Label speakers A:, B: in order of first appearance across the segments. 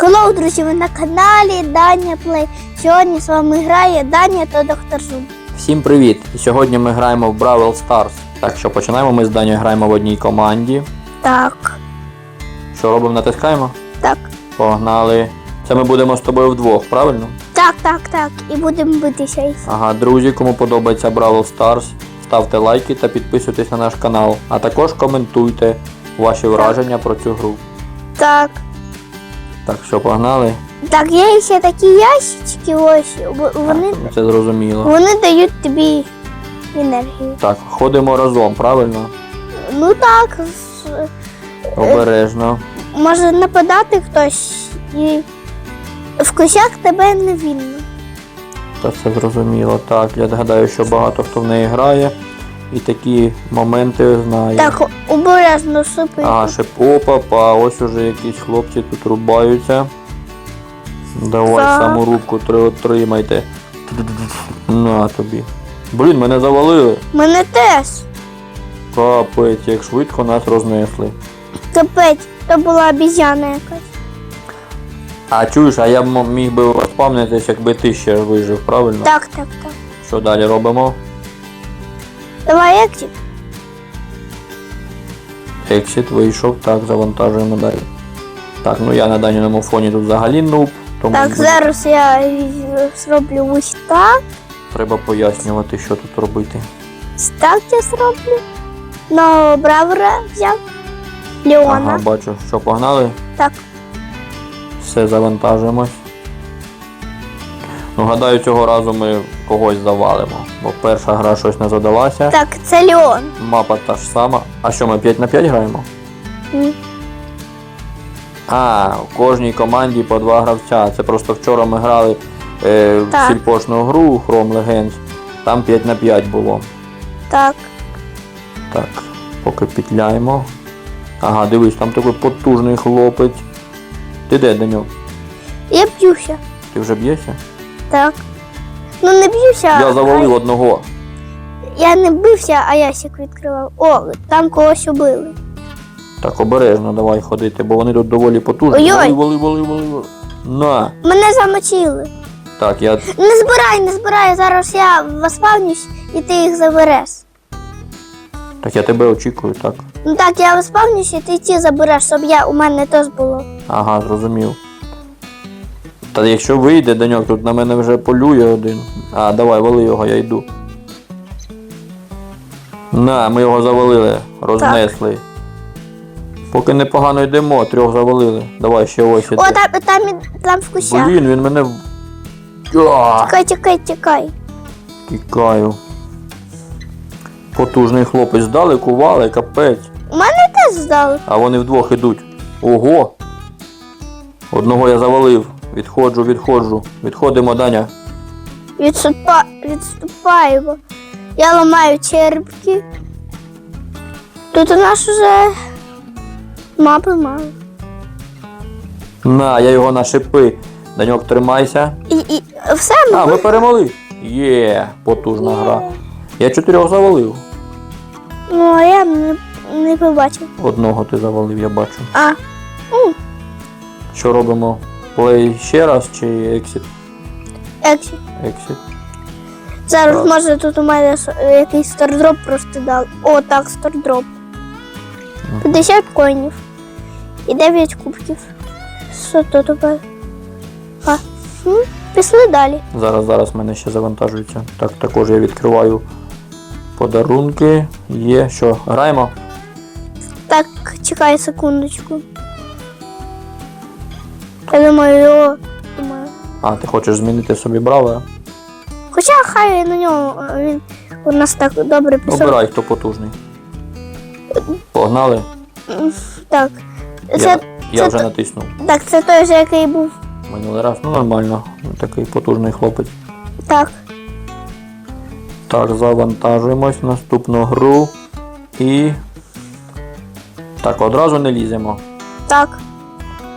A: Хеллоу, друзі, ви на каналі Даня Плей. Сьогодні з вами грає Даня та доктор Зум.
B: Всім привіт! Сьогодні ми граємо в Бравл Stars. Так що починаємо ми з Данією граємо в одній команді.
A: Так,
B: Що робимо, натискаємо?
A: так,
B: Погнали. Це ми будемо з тобою вдвох, правильно?
A: так, так, так. І будемо битися.
B: Ага, друзі, кому подобається Бравл Stars, ставте лайки та підписуйтесь на наш канал. А також коментуйте ваші враження про цю гру.
A: Так.
B: Так що погнали?
A: Так, є ще такі ящички, ось. Вони,
B: Так, це зрозуміло.
A: вони дають тобі енергію.
B: Так, ходимо разом, правильно?
A: Ну так, з-
B: Обережно.
A: може нападати хтось і в косяк тебе не вільно.
B: Та це зрозуміло. Так, я гадаю, що багато хто в неї грає. І такі моменти знає.
A: Так, обережно сипи.
B: Ага, шип. Опа, па, ось уже якісь хлопці тут рубаються. Давай
A: Так.
B: саму рубку три- отримайте. На тобі. Блін, мене завалили.
A: Мене теж.
B: Капець, як швидко нас рознесли.
A: Капець, то була обізяна якась.
B: А чуєш, а я б міг би розпам'ятатись, якби ти ще вижив, правильно?
A: Так, так, так.
B: Що далі робимо?
A: Давай екзит.
B: Exit вийшов, так, завантажуємо далі. Так, ну я на даному фоні тут взагалі нуб, тому
A: Так,
B: буде-
A: зараз я зроблю ось так.
B: треба пояснювати, що тут робити.
A: Ось так я зроблю. Ну, бравера взяв. Леона.
B: Ага, бачу, що погнали.
A: Так.
B: Все завантажуємось. Ну, гадаю, цього разу ми когось завалимо, бо перша гра щось не задалася.
A: Так, це Леон.
B: Мапа та ж сама. А що, ми 5 на 5 граємо?
A: М.
B: А, у кожній команді по два гравця. Це просто вчора ми грали е, в
A: Так.
B: сільпошну гру Chrome Legends. Там 5 на 5 було.
A: Так.
B: Так, поки петляємо. Ага, дивись, там такий потужний хлопець. Ти де, Даньок?
A: Я б'юся.
B: Ти вже б'єшся?
A: Так. Ну не б'юся.
B: Я завалив
A: а-
B: одного.
A: Я не бився, а ясик відкривав. О, там когось убили.
B: Так, обережно давай ходити, бо вони тут доволі потужні. Вали, вали, вали, вали. На.
A: Мене замочили.
B: Так, я.
A: Не збирай, не збирай. Зараз я воспавнюсь і ти їх забереш.
B: Так я тебе очікую, так.
A: Ну так, я воспавнюсь і ти ті забереш, щоб я у мене теж було.
B: Ага, зрозумів. Та якщо вийде, Даньок, тут на мене вже полює один. А, давай, вали його, я йду. На, ми його завалили, рознесли. Поки непогано йдемо, трьох завалили. Давай ще ось.
A: О, там, там, там в кущах.
B: Блін, він мене. А,
A: Тікай, тікай, тікай.
B: Тікаю. Потужний хлопець здалеку вали, капець.
A: У мене теж здали.
B: А вони вдвох ідуть. Ого! Одного я завалив. Відходжу, відходжу. Відходимо, Даня.
A: Відступа... Відступаємо. Я ламаю черепки. Тут у нас уже мапи мало.
B: На, я його на шипи. Даньок, тримайся.
A: І, і все,
B: А,
A: ми
B: ми перемогли. Є, потужна гра. Я чотирьох завалив.
A: ну, а я не, не побачив.
B: Одного ти завалив, я бачу.
A: А, м,
B: Що робимо? Плей ще раз чи ексіт?
A: ексі.
B: Ексіт.
A: Зараз
B: Так.
A: може тут у мене с- якийсь стардроп просто дав. О, так, стардроп. 50 коїнів. І 9 кубків. Що тут тепер? А, м, пішли далі.
B: Зараз, зараз в мене ще завантажується. Так, також я відкриваю подарунки. Є. Що, граємо?
A: Так, чекай секундочку. Я думаю. Думаю.
B: А, ти хочеш змінити собі бравера?
A: Хоча хай на нього е, він у нас так добре пішов.
B: Обирай, хто потужний. Погнали.
A: Так. Це,
B: Я, я
A: це
B: вже натиснув.
A: так, це той же, який був.
B: Минулий раз. Ну нормально. Такий потужний хлопець.
A: Так.
B: Так, завантажуємось в наступну гру. І. Так, одразу не ліземо.
A: Так.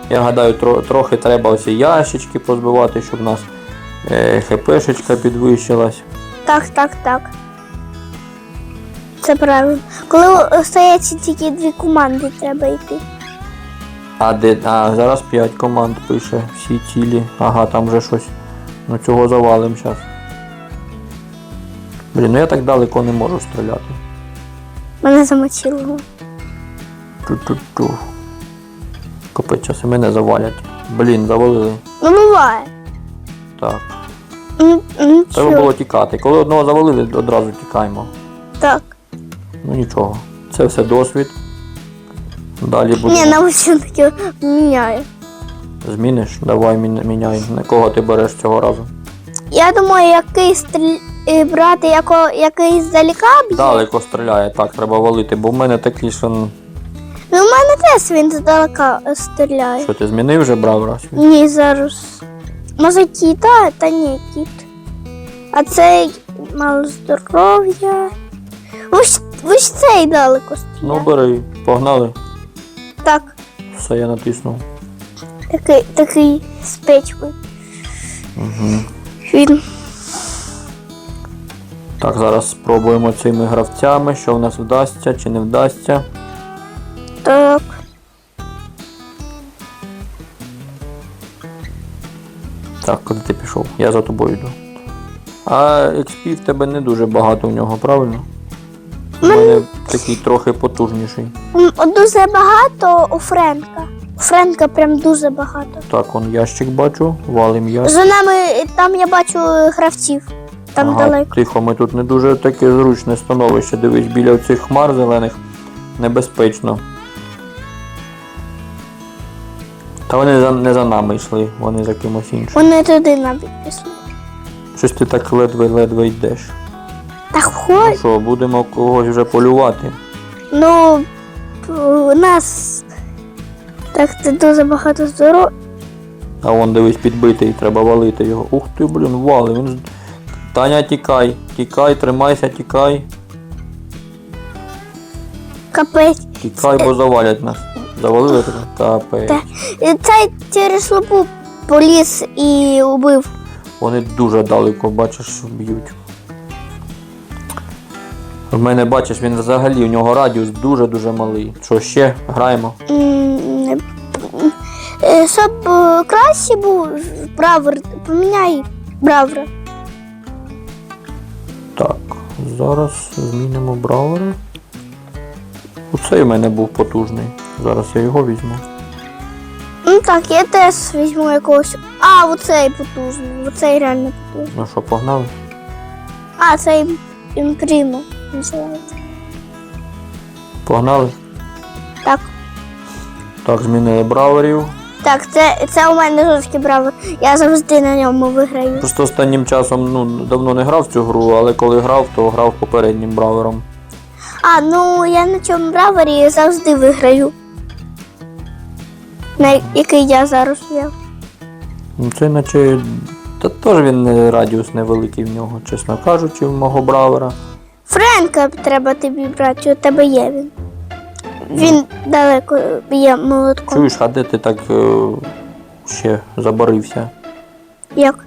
B: Я гадаю, трохи треба ось ящички позбивати, щоб у нас е, хпшечка підвищилась.
A: Так, так, так. Це правильно. Коли остається тільки дві команди, треба йти.
B: А де. А, зараз 5 команд пише. Всі цілі. Ага, там вже щось. Ну цього завалим зараз. Блін, ну я так далеко не можу стріляти.
A: Мене замочило.
B: Ту-ту-ту. Капець, мене завалять. Блін, завалили.
A: Ну буває.
B: Так.
A: Ну, ну,
B: Треба було тікати. Коли одного завалили, одразу тікаємо.
A: Так.
B: Ну нічого. Це все досвід. Далі буде.
A: Ні, наушники міняю.
B: Зміниш? Давай міняй. міняй. На кого ти береш цього разу?
A: Я думаю, який стріль... е, брати, яко... який здалека б'є.
B: Далеко стріляє, так, треба валити, бо в мене такий, що. ну,
A: Ну, в мене теж він здалека стріляє.
B: Що ти змінив вже брав раз?
A: Ні, зараз. Може кіта, та ні, кіт. А цей мало здоров'я. Ось, ось цей далеко
B: Ну
A: стріляє.
B: бери, погнали.
A: Так,
B: Все, я натиснув.
A: такий, такий з печкою.
B: Угу.
A: Він.
B: Так, зараз спробуємо цими гравцями, що в нас вдасться чи не вдасться.
A: Так,
B: куди ти пішов? Я за тобою йду. А XP в тебе не дуже багато в нього, правильно? У мене такий трохи потужніший.
A: М, Дуже багато у Френка. У Френка прям дуже багато.
B: Так, он ящик бачу, валим ящик.
A: За нами там я бачу гравців. Там
B: Ага,
A: далеко.
B: Тихо, ми тут не дуже таке зручне становище. Дивись, біля цих хмар зелених небезпечно. Та вони за, не за нами йшли, вони за кимось іншим.
A: Вони туди навіть пішли.
B: Щось ти так ледве-ледве йдеш.
A: Так
B: Ну
A: хоч.
B: що, будемо когось вже полювати.
A: Ну, у нас так це дуже багато здоров.
B: А вон дивись підбитий, треба валити його. Ух ти, блін, вали. Він... з- Таня, тікай, тікай, тримайся, тікай.
A: Капець.
B: Тікай, бо завалять нас. Завалили тебе? Капець.
A: Та. І Цей через лупу поліз і убив.
B: Вони дуже далеко, бачиш, б'ють. В мене бачиш, він взагалі у нього радіус дуже-дуже малий. Що ще? Граємо?
A: М, е, Щоб е, краще був бравер, поміняй бравера.
B: Так, зараз змінимо браузер. Оцей у мене був потужний. Зараз я його візьму.
A: Ну так, я теж візьму якогось. А, оцей потужний. Оцей реально потужний.
B: Ну що, погнали?
A: А, цей імпримо називається.
B: Погнали?
A: Так.
B: Так, змінили браверів.
A: Так, це, це у мене жорсткий бравер. Я завжди на ньому виграю.
B: Просто останнім часом ну, давно не грав в цю гру, але коли грав, то грав попереднім бравером.
A: А, ну я на цьому бравері завжди виграю. На який я зараз взяв.
B: Ну це наче. Та теж він не радіус невеликий в нього, чесно кажучи, в мого бравера.
A: Френка треба тобі брати, у тебе є він. Він далеко б'є молотком.
B: Чуєш, а де ти так е, ще забарився?
A: Як?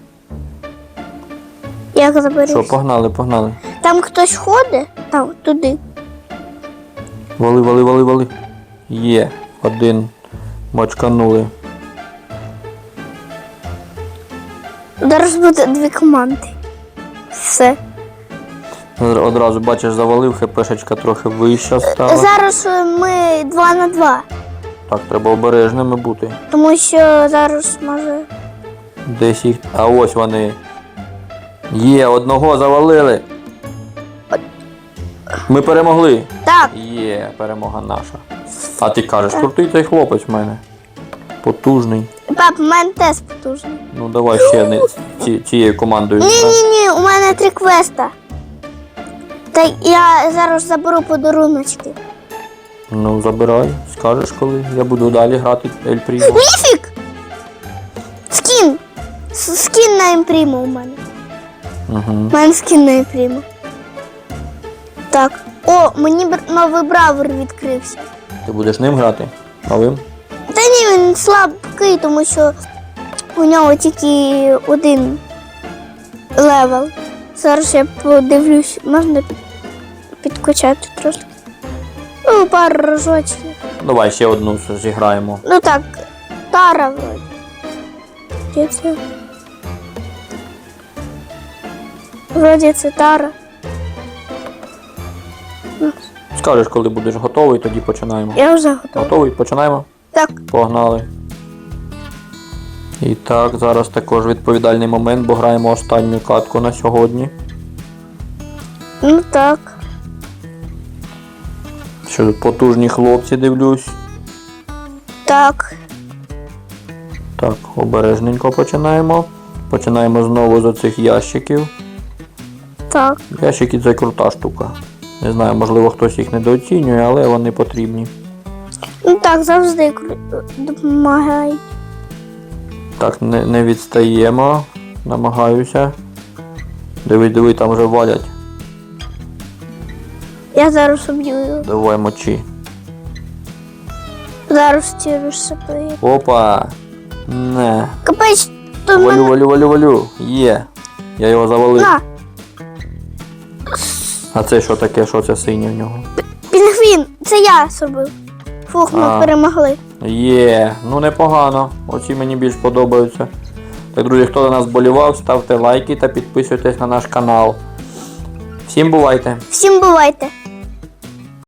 A: Як
B: Що,
A: забереш?
B: погнали, погнали.
A: Там хтось ходить? Там, туди.
B: Вали, вали, вали, вали. Є, один. Мочканули.
A: Зараз буде дві команди. Все.
B: Одразу бачиш, завалив, хпшечка трохи вища стала.
A: Зараз е, ми два на два.
B: Так, треба обережними бути.
A: Тому що зараз може.
B: Десь їх. А ось вони. Є, одного завалили. Ми перемогли.
A: Так,
B: Є, перемога наша. А ти кажеш, крутий цей хлопець в мене. Потужний.
A: пап, у мене теж потужний.
B: Ну давай ще не ці, цією командою.
A: Ні, ні, ні, у мене три квеста. Та я зараз заберу подаруночки.
B: Ну забирай, скажеш коли. Я буду далі грати Ель Прімо.
A: Міфік! Скін! С- Скін на імпріму у мене.
B: Угу.
A: У мене скін на імпріму. Так. О, мені бр- новий бравер відкрився.
B: Ти будеш ним грати? Новим?
A: Та ні, він слабкий, тому що у нього тільки один левел. Зараз я подивлюсь, можна підкачати трошки. Ну, пару разочків.
B: Давай ще одну зіграємо.
A: Ну так, Тара вроді. Де це? Вроді це Тара.
B: Скажеш, коли будеш готовий, тоді починаємо.
A: Я вже готова.
B: Готовий? Починаємо?
A: Так,
B: Погнали. І так, зараз також відповідальний момент, бо граємо останню катку на сьогодні.
A: ну так.
B: Що тут потужні хлопці дивлюсь.
A: Так.
B: Так, обережненько починаємо. Починаємо знову з оцих ящиків.
A: Так.
B: Ящики це крута штука. Не знаю, можливо хтось їх недооцінює, але вони потрібні.
A: Ну так, завжди допомагають.
B: Так, не, не відстаємо. Намагаюся. Диви, диви, там вже валять.
A: Я зараз уб'ю його.
B: Давай мочі.
A: Зараз ці розсипаю.
B: Опа! Не.
A: Капець, то
B: Валю,
A: мене.
B: валю, валю, валю. Є. Я його завалив.
A: На,
B: А це що таке? Що це синє в нього?
A: пінгвін, це я зробив. Фух, ми
B: А.
A: перемогли.
B: Є, ну непогано. Оці мені більш подобаються. Так, друзі, хто до нас болівав, ставте лайки та підписуйтесь на наш канал. Всім бувайте!
A: Всім бувайте!